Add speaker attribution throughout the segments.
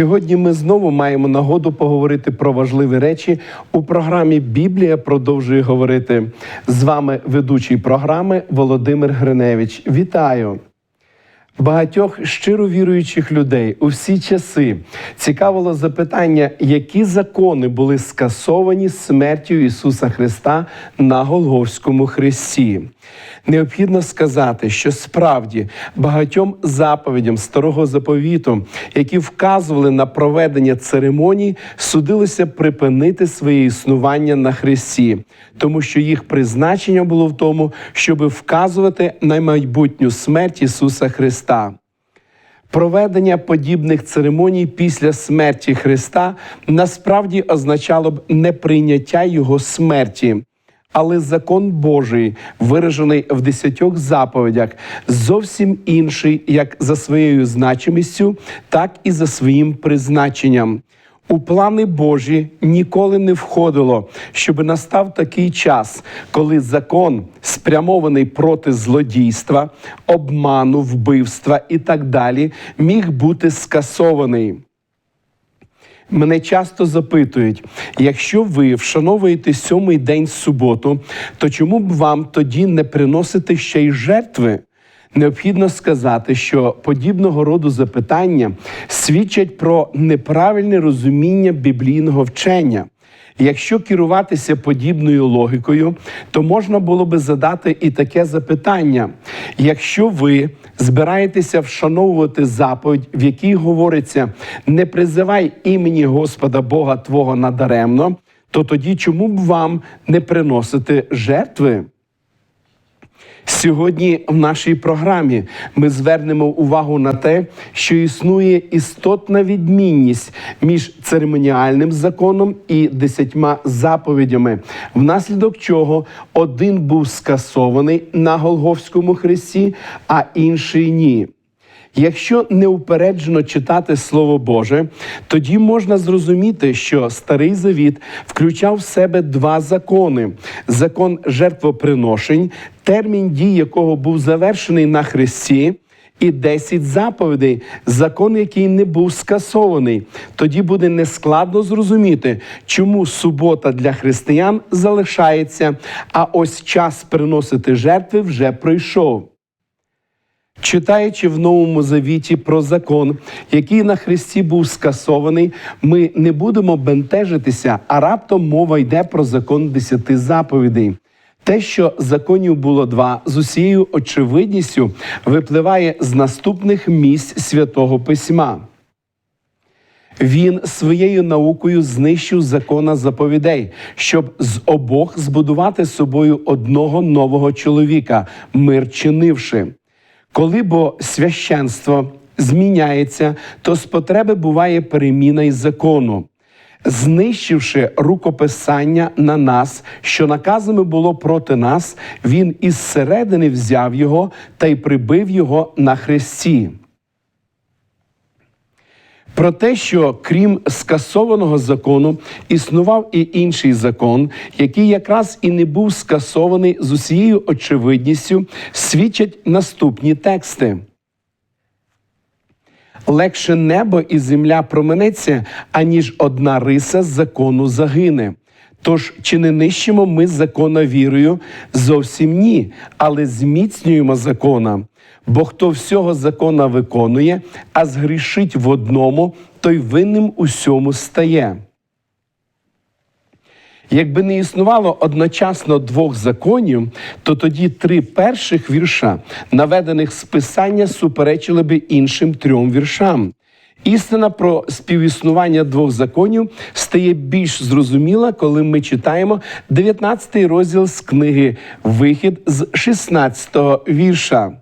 Speaker 1: Сьогодні ми знову маємо нагоду поговорити про важливі речі у програмі Біблія продовжує говорити. З вами ведучий програми Володимир Гриневич. Вітаю! Багатьох щиро віруючих людей у всі часи цікавило запитання, які закони були скасовані смертю Ісуса Христа на Голговському хресті. Необхідно сказати, що справді багатьом заповідям старого заповіту, які вказували на проведення церемоній, судилося припинити своє існування на хресті, тому що їх призначення було в тому, щоб вказувати на майбутню смерть Ісуса Христа. Проведення подібних церемоній після смерті Христа насправді означало б неприйняття Його смерті. Але закон Божий, виражений в десятьох заповідях, зовсім інший як за своєю значимістю, так і за своїм призначенням. У плани Божі ніколи не входило, щоб настав такий час, коли закон, спрямований проти злодійства, обману, вбивства і так далі, міг бути скасований. Мене часто запитують: якщо ви вшановуєте сьомий день суботу, то чому б вам тоді не приносити ще й жертви? Необхідно сказати, що подібного роду запитання свідчать про неправильне розуміння біблійного вчення. Якщо керуватися подібною логікою, то можна було би задати і таке запитання: якщо ви збираєтеся вшановувати заповідь, в якій говориться не призивай імені Господа Бога Твого надаремно, то тоді чому б вам не приносити жертви? Сьогодні в нашій програмі ми звернемо увагу на те, що існує істотна відмінність між церемоніальним законом і десятьма заповідями, внаслідок чого один був скасований на Голговському хресті, а інший ні. Якщо неупереджено читати Слово Боже, тоді можна зрозуміти, що старий завіт включав в себе два закони: закон жертвоприношень, термін дій якого був завершений на Христі. І 10 заповідей, закон, який не був скасований. Тоді буде нескладно зрозуміти, чому субота для християн залишається, а ось час приносити жертви вже пройшов. Читаючи в Новому Завіті про закон, який на Христі був скасований, ми не будемо бентежитися, а раптом мова йде про закон десяти заповідей. Те, що законів було два, з усією очевидністю випливає з наступних місць святого письма. Він своєю наукою знищив закона заповідей, щоб з обох збудувати собою одного нового чоловіка, мир чинивши. Коли бо священство зміняється, то з потреби буває переміна із закону. Знищивши рукописання на нас, що наказами було проти нас, він із середини взяв його та й прибив його на хресті. Про те, що крім скасованого закону, існував і інший закон, який якраз і не був скасований з усією очевидністю, свідчать наступні тексти. Легше небо і земля променеться, аніж одна риса закону загине. Тож чи не нищимо ми закона вірою? Зовсім ні, але зміцнюємо закона. Бо хто всього закона виконує, а згрішить в одному, той винним усьому стає. Якби не існувало одночасно двох законів, то тоді три перших вірша, наведених з писання, суперечили би іншим трьом віршам. Істина про співіснування двох законів стає більш зрозуміла, коли ми читаємо 19 розділ з книги Вихід з 16 вірша.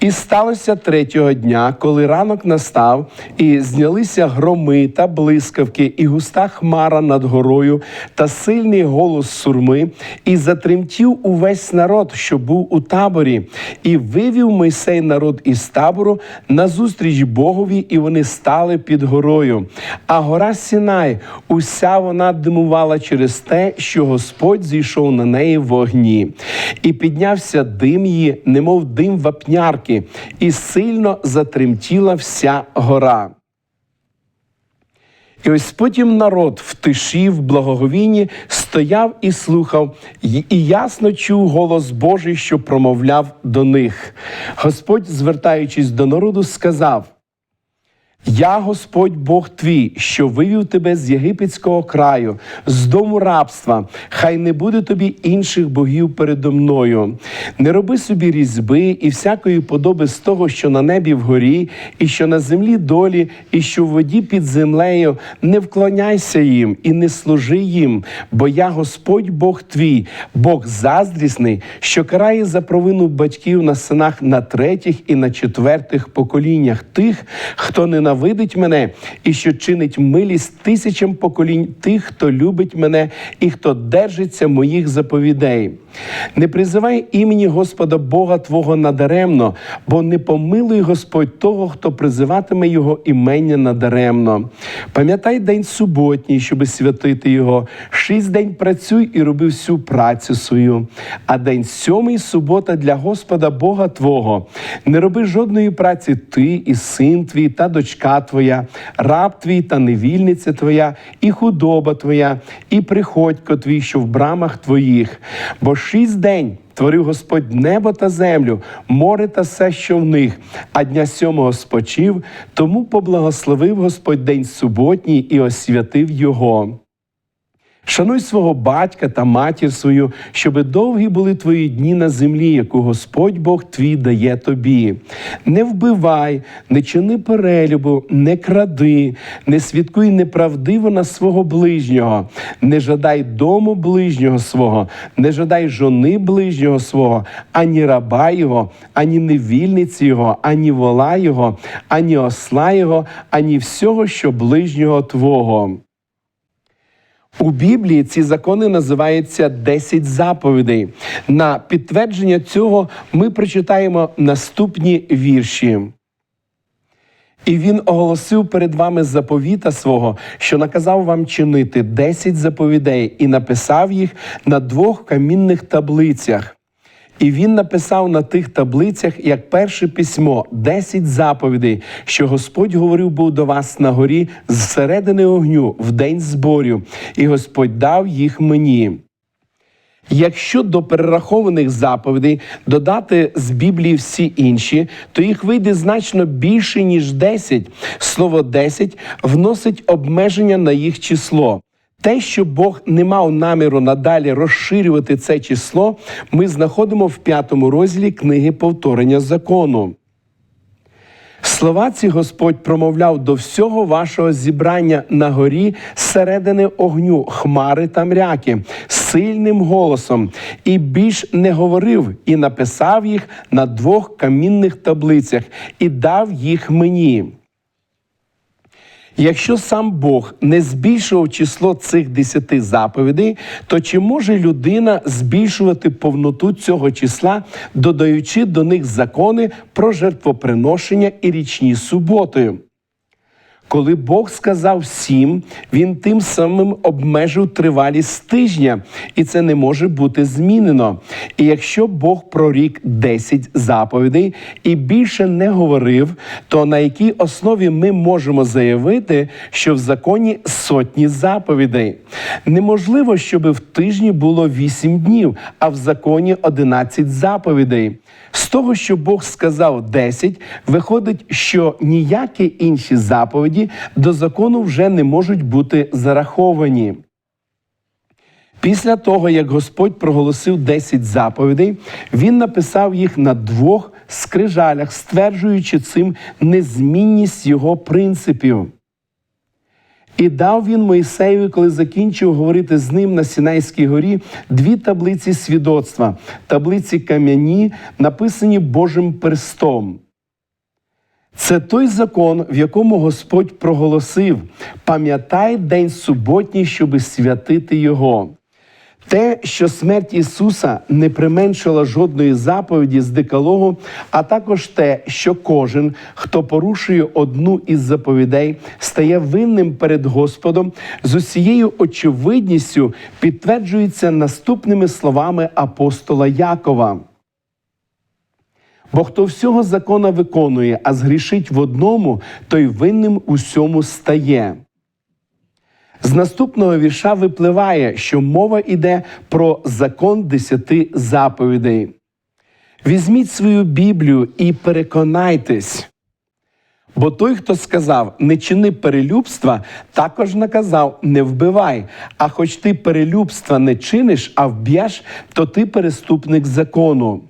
Speaker 1: І сталося третього дня, коли ранок настав, і знялися громи та блискавки, і густа хмара над горою, та сильний голос сурми, і затремтів увесь народ, що був у таборі, і вивів Мойсей народ із табору назустріч Богові, і вони стали під горою. А гора Сінай, уся вона димувала через те, що Господь зійшов на неї в вогні, і піднявся дим її, немов дим вапнярки, лапки, і сильно затремтіла вся гора. І ось потім народ в тиші, в благоговінні стояв і слухав, і ясно чув голос Божий, що промовляв до них. Господь, звертаючись до народу, сказав. Я Господь Бог твій, що вивів тебе з єгипетського краю, з дому рабства. Хай не буде тобі інших богів передо мною. Не роби собі різьби і всякої подоби з того, що на небі вгорі, і що на землі долі, і що в воді під землею. Не вклоняйся їм і не служи їм, бо я Господь Бог твій, Бог заздрісний, що карає за провину батьків на синах на третіх і на четвертих поколіннях тих, хто ненавидить мене, і що чинить милість тисячам поколінь тих, хто любить мене і хто держиться моїх заповідей. Не призивай імені Господа Бога Твого надаремно, бо не помилуй Господь того, хто призиватиме Його імення надаремно. Пам'ятай день суботній, щоби святити його. Шість день працюй і роби всю працю свою. А день сьомий субота для Господа Бога Твого. Не роби жодної праці ти, і син твій, та дочка твоя, раб твій та невільниця твоя, і худоба твоя, і приходько твій, що в брамах твоїх. Бо шість день творив Господь небо та землю, море та все, що в них, а дня сьомого спочив, тому поблагословив Господь день суботній і освятив його. Шануй свого батька та матір свою, щоби довгі були твої дні на землі, яку Господь Бог твій дає тобі. Не вбивай, не чини перелюбу, не кради, не свідкуй неправдиво на свого ближнього, не жадай дому ближнього свого, не жадай жони ближнього свого, ані раба його, ані невільниці його, ані вола його, ані осла його, ані всього, що ближнього твого. У Біблії ці закони називаються 10 заповідей. На підтвердження цього ми прочитаємо наступні вірші. І він оголосив перед вами заповіта свого, що наказав вам чинити 10 заповідей, і написав їх на двох камінних таблицях. І він написав на тих таблицях як перше письмо, 10 заповідей, що Господь говорив був до вас на горі зсередини огню в день зборів, і Господь дав їх мені. Якщо до перерахованих заповідей додати з Біблії всі інші, то їх вийде значно більше, ніж 10. Слово 10 вносить обмеження на їх число. Те, що Бог не мав наміру надалі розширювати це число, ми знаходимо в п'ятому розділі книги повторення закону. Слова ці Господь промовляв до всього вашого зібрання на горі зсередини огню, хмари та мряки, сильним голосом, і більш не говорив, і написав їх на двох камінних таблицях, і дав їх мені. Якщо сам Бог не збільшував число цих десяти заповідей, то чи може людина збільшувати повноту цього числа, додаючи до них закони про жертвоприношення і річні суботи? Коли Бог сказав сім, він тим самим обмежив тривалість тижня, і це не може бути змінено. І якщо Бог прорік 10 заповідей і більше не говорив, то на якій основі ми можемо заявити, що в законі сотні заповідей? Неможливо, щоб в тижні було 8 днів, а в законі 11 заповідей. З того, що Бог сказав 10, виходить, що ніякі інші заповіді до закону вже не можуть бути зараховані. Після того, як Господь проголосив 10 заповідей, він написав їх на двох скрижалях, стверджуючи цим незмінність його принципів. І дав він Моїсеєві, коли закінчив говорити з ним на Сінайській горі, дві таблиці свідоцтва, таблиці кам'яні, написані Божим перстом. Це той закон, в якому Господь проголосив: пам'ятай день суботній, щоби святити його. Те, що смерть Ісуса не применшила жодної заповіді з декалогу, а також те, що кожен, хто порушує одну із заповідей, стає винним перед Господом, з усією очевидністю підтверджується наступними словами апостола Якова. Бо хто всього закона виконує, а згрішить в одному, той винним усьому стає. З наступного вірша випливає, що мова йде про закон десяти заповідей. Візьміть свою Біблію і переконайтесь. Бо той, хто сказав не чини перелюбства, також наказав не вбивай. А хоч ти перелюбства не чиниш, а вб'єш, то ти переступник закону.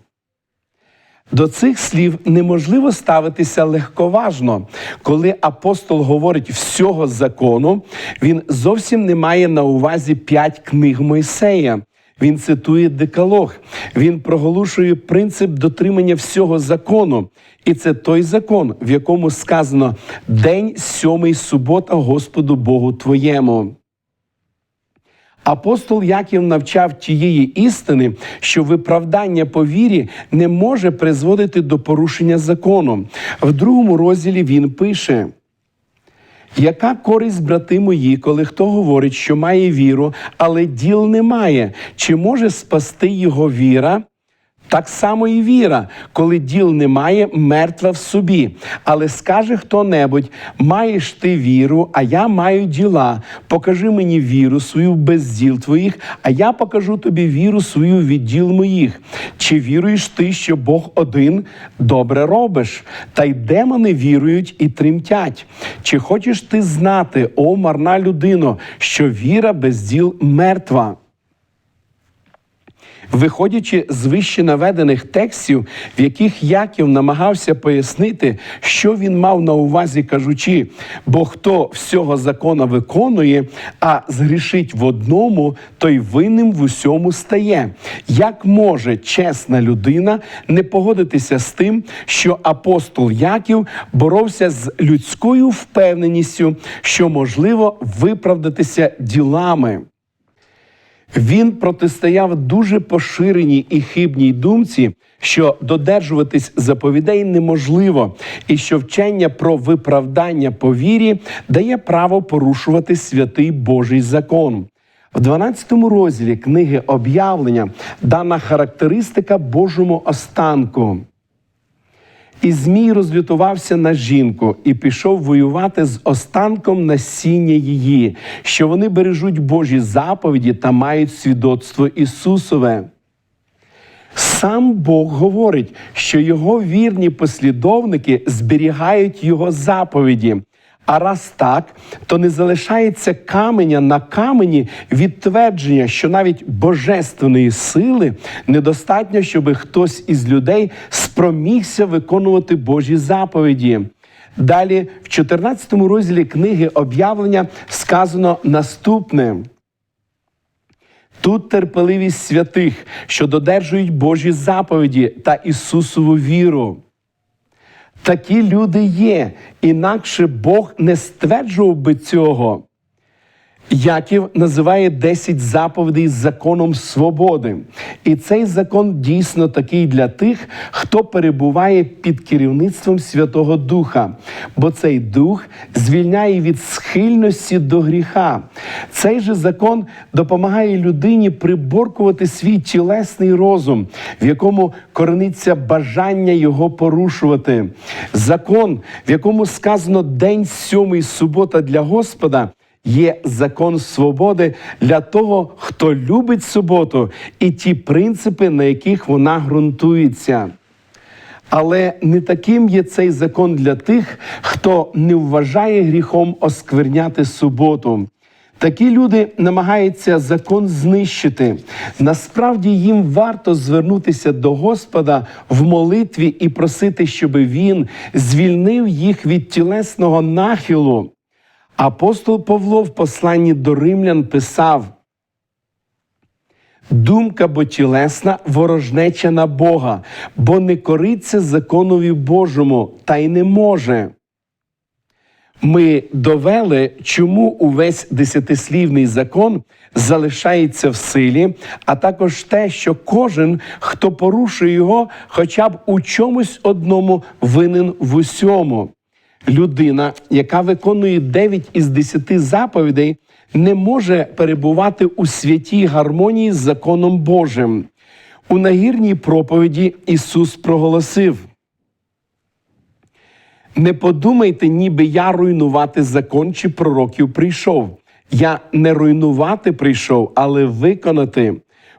Speaker 1: До цих слів неможливо ставитися легковажно. Коли апостол говорить всього закону, він зовсім не має на увазі п'ять книг Мойсея. Він цитує декалог, він проголошує принцип дотримання всього закону. І це той закон, в якому сказано День сьомий субота Господу Богу твоєму. Апостол Яків навчав тієї істини, що виправдання по вірі не може призводити до порушення закону. В другому розділі він пише. Яка користь, брати мої, коли хто говорить, що має віру, але діл немає? Чи може спасти його віра? Так само і віра, коли діл немає, мертва в собі. Але скаже хто-небудь: маєш ти віру, а я маю діла. Покажи мені віру свою без діл твоїх, а я покажу тобі віру свою від діл моїх. Чи віруєш ти, що Бог один добре робиш? Та й демони вірують і тремтять. Чи хочеш ти знати, о марна людино, що віра без діл мертва? Виходячи з вище наведених текстів, в яких Яків намагався пояснити, що він мав на увазі, кажучи, бо хто всього закона виконує, а згрішить в одному, той винним в усьому стає. Як може чесна людина не погодитися з тим, що апостол Яків боровся з людською впевненістю, що можливо виправдатися ділами? Він протистояв дуже поширеній і хибній думці, що додержуватись заповідей неможливо, і що вчення про виправдання по вірі дає право порушувати святий Божий закон. В 12 розділі книги об'явлення дана характеристика Божому останку. І Змій розлютувався на жінку і пішов воювати з останком насіння її, що вони бережуть Божі заповіді та мають свідоцтво Ісусове. Сам Бог говорить, що його вірні послідовники зберігають його заповіді. А раз так, то не залишається каменя на камені відтвердження, що навіть божественної сили недостатньо, щоб хтось із людей спромігся виконувати Божі заповіді. Далі, в 14 розділі книги об'явлення сказано наступне. Тут терпеливість святих, що додержують Божі заповіді та Ісусову віру. Такі люди є, інакше Бог не стверджував би цього. Яків називає 10 заповідей законом свободи. І цей закон дійсно такий для тих, хто перебуває під керівництвом Святого Духа, бо цей дух звільняє від схильності до гріха. Цей же закон допомагає людині приборкувати свій тілесний розум, в якому корениться бажання його порушувати. Закон, в якому сказано день сьомий субота для Господа є закон свободи для того, хто любить суботу, і ті принципи, на яких вона ґрунтується. Але не таким є цей закон для тих, хто не вважає гріхом оскверняти суботу. Такі люди намагаються закон знищити. Насправді їм варто звернутися до Господа в молитві і просити, щоб він звільнив їх від тілесного нахилу. Апостол Павло в посланні до римлян писав: Думка бо тілесна ворожнеча на Бога, бо не кориться законові Божому, та й не може. Ми довели, чому увесь десятислівний закон залишається в силі, а також те, що кожен, хто порушує його, хоча б у чомусь одному винен в усьому. Людина, яка виконує 9 із 10 заповідей, не може перебувати у святій гармонії з законом Божим. У нагірній проповіді Ісус проголосив. Не подумайте, ніби я руйнувати закон чи пророків прийшов. Я не руйнувати прийшов, але виконати.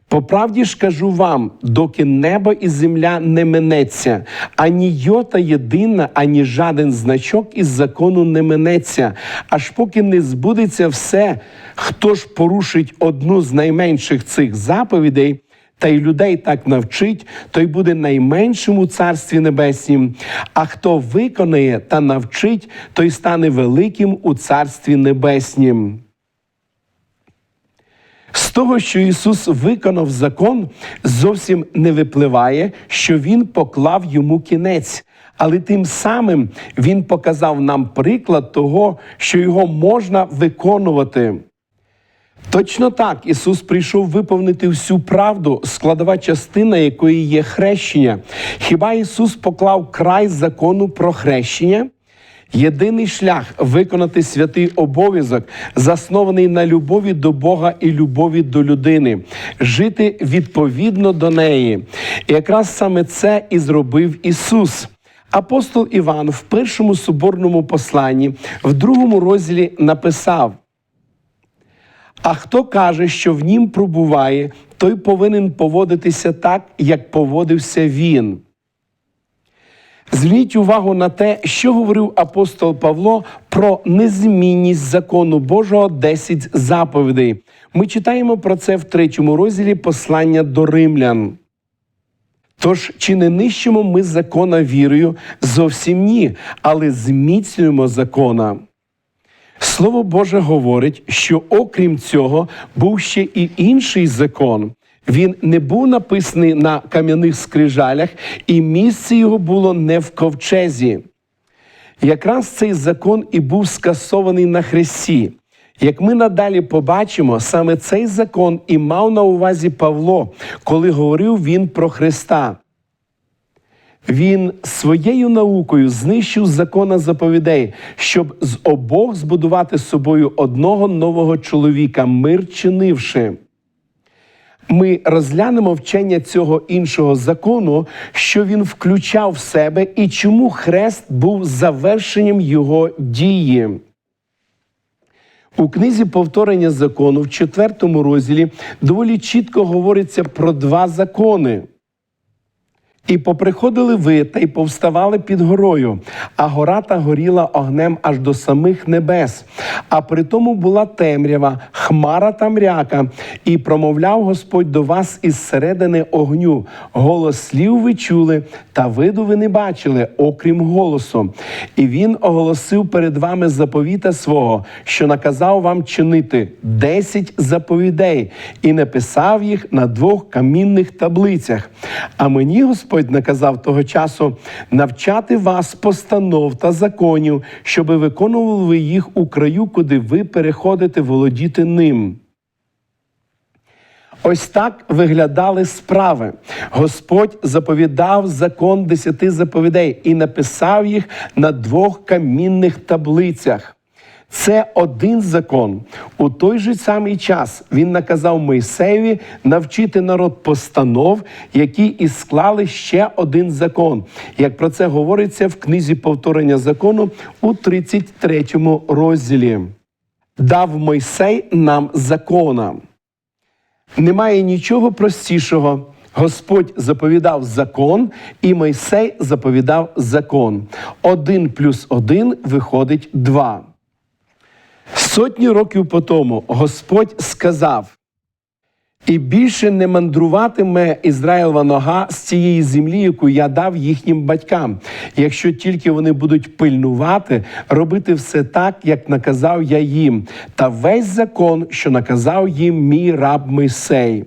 Speaker 1: По правді ж кажу вам, доки небо і земля не минеться, ані йота єдина, ані жаден значок із закону не минеться, аж поки не збудеться все, хто ж порушить одну з найменших цих заповідей, та й людей так навчить, той буде найменшим у царстві небеснім. А хто виконає та навчить, той стане великим у царстві небеснім. Того, що Ісус виконав закон, зовсім не випливає, що Він поклав йому кінець. Але тим самим Він показав нам приклад того, що його можна виконувати. Точно так Ісус прийшов виповнити всю правду, складова частина якої є хрещення. Хіба Ісус поклав край закону про хрещення? Єдиний шлях виконати святий обов'язок, заснований на любові до Бога і любові до людини, жити відповідно до неї. І якраз саме це і зробив Ісус. Апостол Іван в першому соборному посланні, в другому розділі написав. А хто каже, що в нім пробуває, той повинен поводитися так, як поводився він. Зверніть увагу на те, що говорив апостол Павло про незмінність закону Божого 10 заповідей. Ми читаємо про це в третьому розділі послання до римлян. Тож, чи не нищимо ми закона вірою? Зовсім ні, але зміцнюємо закона. Слово Боже говорить, що окрім цього був ще і інший закон. Він не був написаний на кам'яних скрижалях, і місце його було не в ковчезі. Якраз цей закон і був скасований на хресті. Як ми надалі побачимо, саме цей закон і мав на увазі Павло, коли говорив він про Христа. Він своєю наукою знищив закона заповідей, щоб з обох збудувати собою одного нового чоловіка, мир чинивши. Ми розглянемо вчення цього іншого закону, що він включав в себе і чому хрест був завершенням його дії. У книзі повторення закону в четвертому розділі доволі чітко говориться про два закони. І поприходили ви та й повставали під горою, а гора та горіла огнем аж до самих небес. А при тому була темрява, хмара та мряка, і промовляв Господь до вас із середини огню. Голос слів ви чули, та виду ви не бачили, окрім голосу. І він оголосив перед вами заповіта свого, що наказав вам чинити десять заповідей, і написав їх на двох камінних таблицях. А мені Господь наказав того часу навчати вас постанов та законів, щоби виконували ви їх у краю, куди ви переходите володіти ним. Ось так виглядали справи. Господь заповідав закон десяти заповідей і написав їх на двох камінних таблицях. Це один закон. У той же самий час він наказав Мойсеєві навчити народ постанов, які і склали ще один закон. Як про це говориться в книзі повторення закону у 33 розділі. Дав Мойсей нам закона. Немає нічого простішого. Господь заповідав закон, і Мойсей заповідав закон. Один плюс один виходить два. Сотні років по тому Господь сказав: і більше не мандруватиме Ізраїлова нога з цієї землі, яку я дав їхнім батькам, якщо тільки вони будуть пильнувати, робити все так, як наказав я їм, та весь закон, що наказав їм мій раб Мойсей.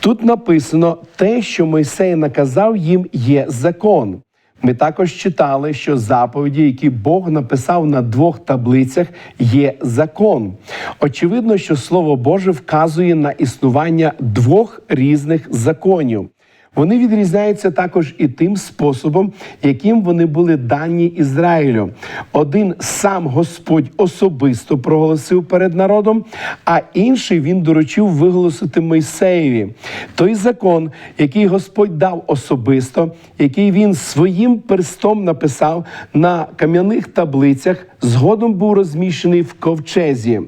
Speaker 1: Тут написано те, що Мойсей наказав їм, є закон. Ми також читали, що заповіді, які Бог написав на двох таблицях, є закон. Очевидно, що Слово Боже вказує на існування двох різних законів. Вони відрізняються також і тим способом, яким вони були дані Ізраїлю. Один сам Господь особисто проголосив перед народом, а інший він доручив виголосити Мойсеєві. Той закон, який Господь дав особисто, який він своїм перстом написав на кам'яних таблицях, згодом був розміщений в ковчезі.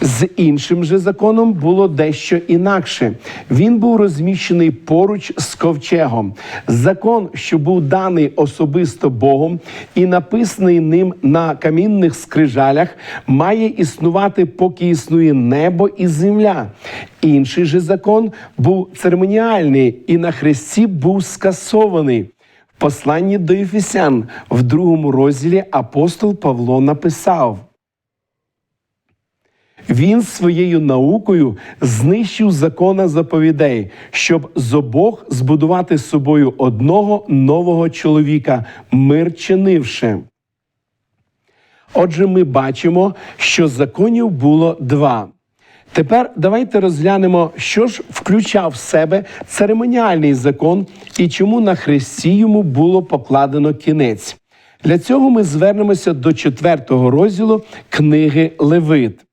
Speaker 1: З іншим же законом було дещо інакше. Він був розміщений поруч з ковчегом. Закон, що був даний особисто Богом і написаний ним на камінних скрижалях, має існувати, поки існує небо і земля. Інший же закон був церемоніальний і на хресті був скасований. В посланні до Ефесян в другому розділі апостол Павло написав. Він своєю наукою знищив закона заповідей, щоб з обох збудувати з собою одного нового чоловіка, мир чинивши. Отже, ми бачимо, що законів було два. Тепер давайте розглянемо, що ж включав в себе церемоніальний закон і чому на хресті йому було покладено кінець. Для цього ми звернемося до четвертого розділу книги Левит.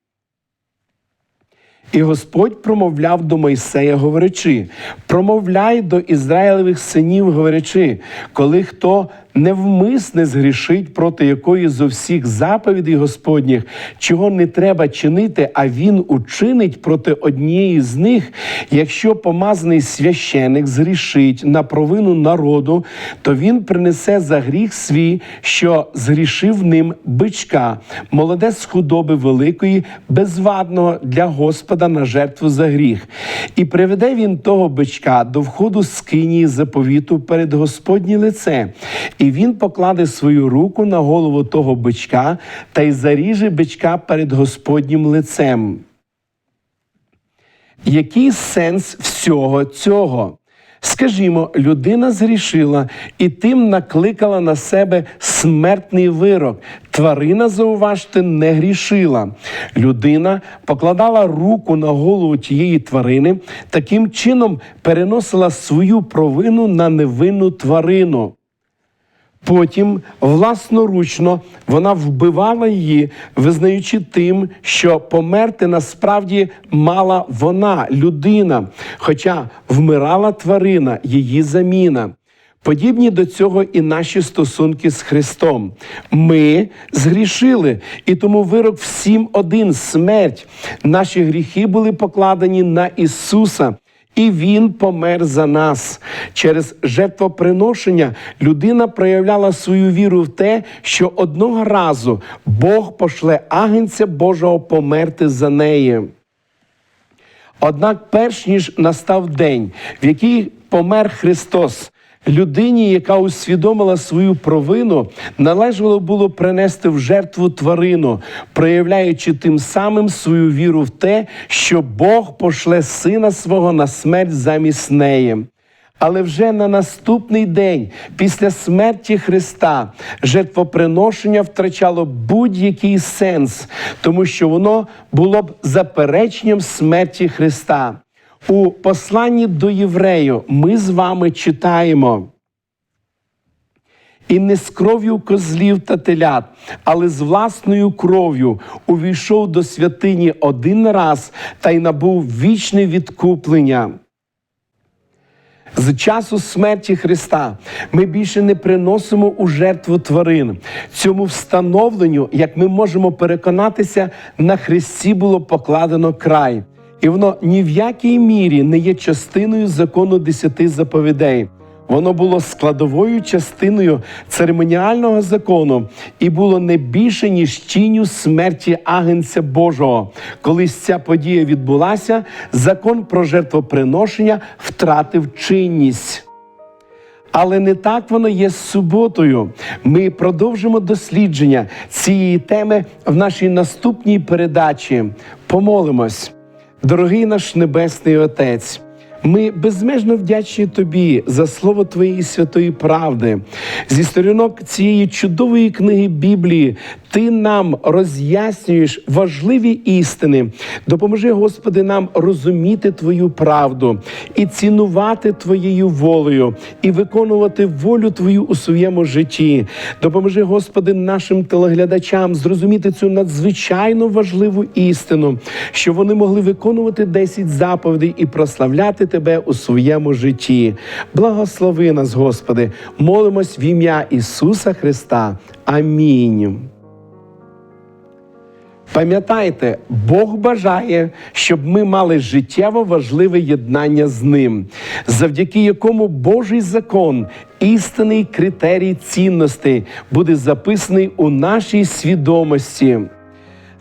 Speaker 1: І Господь промовляв до Мойсея, говорячи: промовляй до Ізраїлевих синів, говорячи, коли хто невмисне згрішить проти якої зо всіх заповідей Господніх, чого не треба чинити, а він учинить проти однієї з них, якщо помазаний священик згрішить на провину народу, то він принесе за гріх свій, що згрішив ним бичка, молоде з худоби великої, безвадного для Господа на жертву за гріх. І приведе він того бичка до входу скинії заповіту перед Господнє лице. І він покладе свою руку на голову того бичка та й заріже бичка перед Господнім лицем. Який сенс всього цього? Скажімо, людина згрішила і тим накликала на себе смертний вирок. Тварина, зауважте, не грішила. Людина покладала руку на голову тієї тварини, таким чином переносила свою провину на невинну тварину. Потім власноручно вона вбивала її, визнаючи тим, що померти насправді мала вона, людина, хоча вмирала тварина, її заміна. Подібні до цього і наші стосунки з Христом. Ми згрішили, і тому вирок всім один смерть. Наші гріхи були покладені на Ісуса. І Він помер за нас. Через жертвоприношення людина проявляла свою віру в те, що одного разу Бог пошле агенця Божого померти за неї. Однак, перш ніж настав день, в який помер Христос, людині, яка усвідомила свою провину, належало було принести в жертву тварину, проявляючи тим самим свою віру в те, що Бог пошле сина свого на смерть замість неї. Але вже на наступний день, після смерті Христа, жертвоприношення втрачало будь-який сенс, тому що воно було б запереченням смерті Христа. У посланні до єврею ми з вами читаємо. І не з кров'ю козлів та телят, але з власною кров'ю увійшов до святині один раз та й набув вічне відкуплення. З часу смерті Христа ми більше не приносимо у жертву тварин. Цьому встановленню, як ми можемо переконатися, на Христі було покладено край, і воно ні в якій мірі не є частиною закону десяти заповідей. Воно було складовою частиною церемоніального закону і було не більше ніж тінню смерті агенця Божого. Коли ця подія відбулася, закон про жертвоприношення втратив чинність. Але не так воно є з суботою. Ми продовжимо дослідження цієї теми в нашій наступній передачі. Помолимось, дорогий наш Небесний Отець. Ми безмежно вдячні тобі за слово твоєї святої правди. Зі сторінок цієї чудової книги Біблії Ти нам роз'яснюєш важливі істини. Допоможи, Господи, нам розуміти Твою правду і цінувати Твоєю волею, і виконувати волю Твою у своєму житті. Допоможи, Господи, нашим телеглядачам зрозуміти цю надзвичайно важливу істину, що вони могли виконувати 10 заповідей і прославляти Тебе у своєму житті. Благослови нас, Господи, молимось в ім'я Ісуса Христа. Амінь. Пам'ятайте, Бог бажає, щоб ми мали життєво важливе єднання з ним, завдяки якому Божий закон, істинний критерій цінностей буде записаний у нашій свідомості.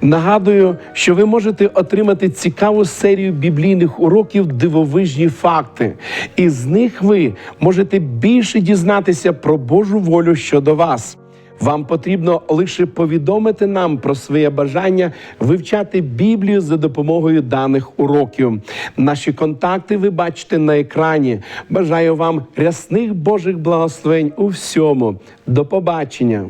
Speaker 1: Нагадую, що ви можете отримати цікаву серію біблійних уроків дивовижні факти, і з них ви можете більше дізнатися про Божу волю щодо вас. Вам потрібно лише повідомити нам про своє бажання вивчати Біблію за допомогою даних уроків. Наші контакти ви бачите на екрані. Бажаю вам рясних Божих благословень у всьому. До побачення!